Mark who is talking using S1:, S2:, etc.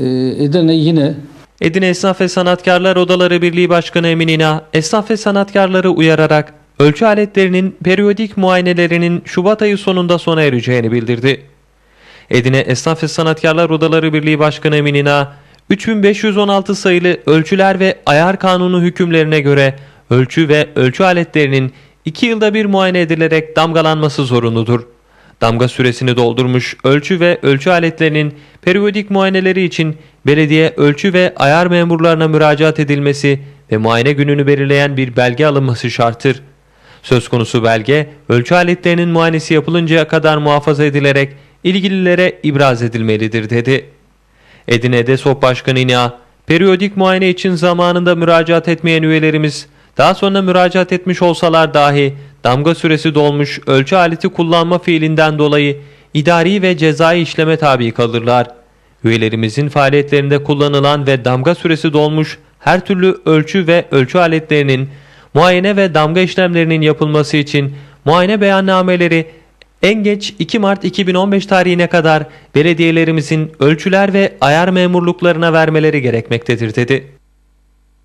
S1: e, Edirne yine
S2: Edirne Esnaf ve Sanatkarlar Odaları Birliği Başkanı Emin İna, esnaf ve sanatkarları uyararak ölçü aletlerinin periyodik muayenelerinin Şubat ayı sonunda sona ereceğini bildirdi. Edirne Esnaf ve Sanatkarlar Odaları Birliği Başkanı Emin İna, 3516 sayılı ölçüler ve ayar kanunu hükümlerine göre ölçü ve ölçü aletlerinin 2 yılda bir muayene edilerek damgalanması zorunludur. Damga süresini doldurmuş ölçü ve ölçü aletlerinin periyodik muayeneleri için belediye ölçü ve ayar memurlarına müracaat edilmesi ve muayene gününü belirleyen bir belge alınması şarttır. Söz konusu belge ölçü aletlerinin muayenesi yapılıncaya kadar muhafaza edilerek ilgililere ibraz edilmelidir dedi. Edirne'de SOP Başkanı İNA, periyodik muayene için zamanında müracaat etmeyen üyelerimiz daha sonra müracaat etmiş olsalar dahi damga süresi dolmuş ölçü aleti kullanma fiilinden dolayı idari ve cezai işleme tabi kalırlar. Üyelerimizin faaliyetlerinde kullanılan ve damga süresi dolmuş her türlü ölçü ve ölçü aletlerinin muayene ve damga işlemlerinin yapılması için muayene beyannameleri en geç 2 Mart 2015 tarihine kadar belediyelerimizin ölçüler ve ayar memurluklarına vermeleri gerekmektedir dedi.